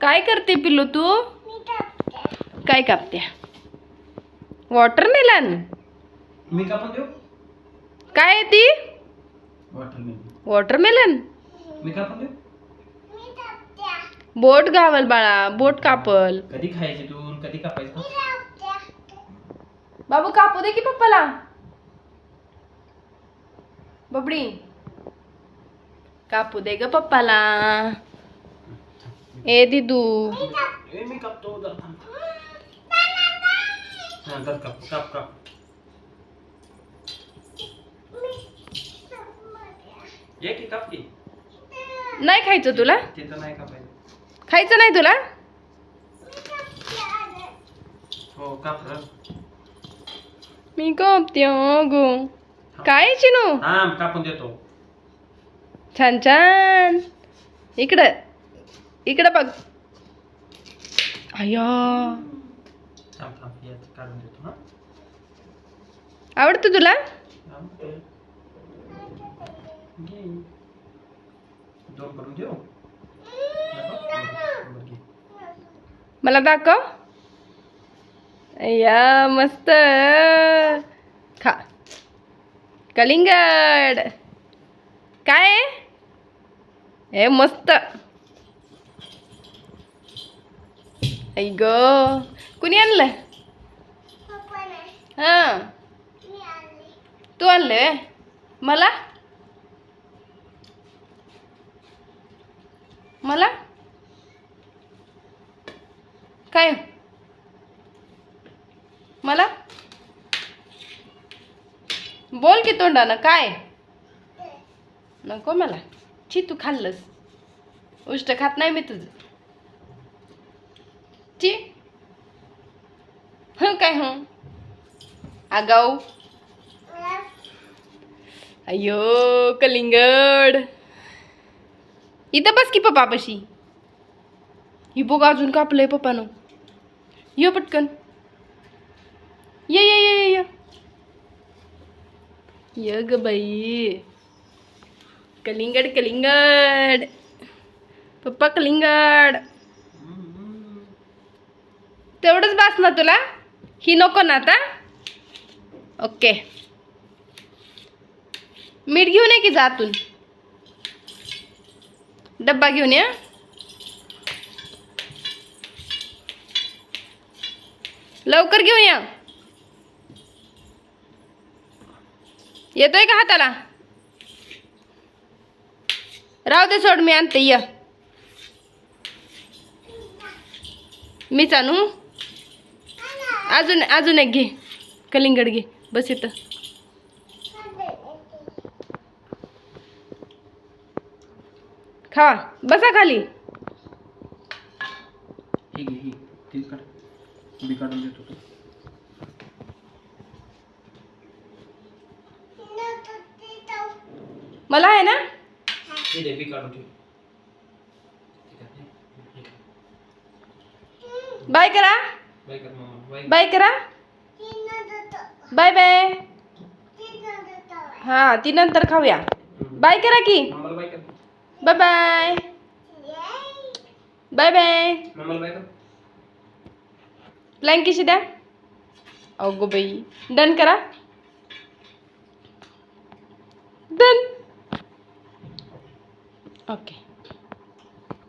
काय करते पिल्लू तू? काय कापते? वॉटरमेलन मी का पण देऊ? काय आहे ती? वॉटरमेलन वॉटरमेलन मी का पण देऊ? बोट गावल बाळा बोट कापल. कधी खायची तू? कधी कापायचं? बाबू कापू दे की पप्पाला. बबडी. कापू दे ग पप्पाला. ए दिदू. ए मी कापतो जरा थांब. हा तर काप काप काप. ये की काप की? नाही खायचं तुला? तिथं नाही कापायचं. खायचं नाही तुला? हो काप र. मी कापते गो काय चिनू? कापून देतो. छान छान. इकडं. इकडं बघ. अय्या. आवडतं तुला. मला दाखव. अय्या मस्त. खा. कलिंगड. काय? हे मस्त. ऐ ग कुणी आणलं हां तू आणले मला मला काय मला बोल की तोंडानं काय नको मला छी तू खाल्लंस उष्ट खात नाही मी तुझं ची हं काय हं आगाऊ. अयो कलिंगड. इथं बस की पप्पापाशी. ही बघ अजून कापलंय पप्पानं. ये पटकन. ये ये ये ये, ये. ये ग बाई. कलिंगड कलिंगड. पप्पा कलिंगड. तेवढंच बास ना तुला? ही नको ना आता? ओके. मीठ घेऊन ये की जातून? डब्बा घेऊन या लवकर घेऊन या. येतोय का हाताला? राहू दे सोड मी आणते या. मीच आणू. अजून अजून एक घे. कलिंगड घे. बस इथं. खावा बसा खाली. मला आहे ना. बाय करा. बाय कर. Bye bye. हां ती नंतर खाऊया. बाय करा की. मामाला बाय कर. Bye bye. Bye bye. मामाला बाय कर. फ्लाइंग कशी द्या. अगो बाई. डन करा. डन. ओके.